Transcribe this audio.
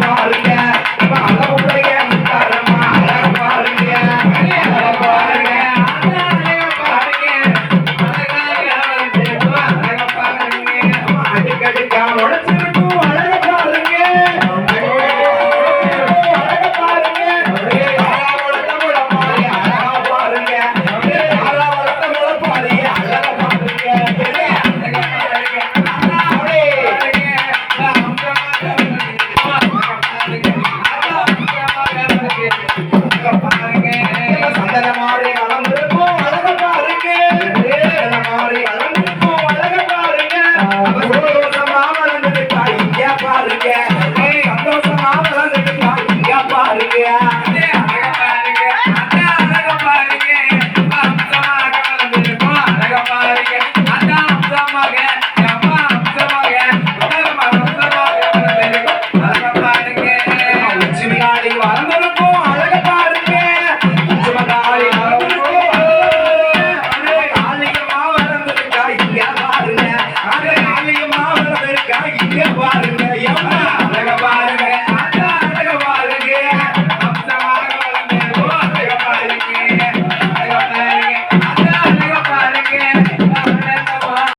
பாருங்க. Come on. பாரு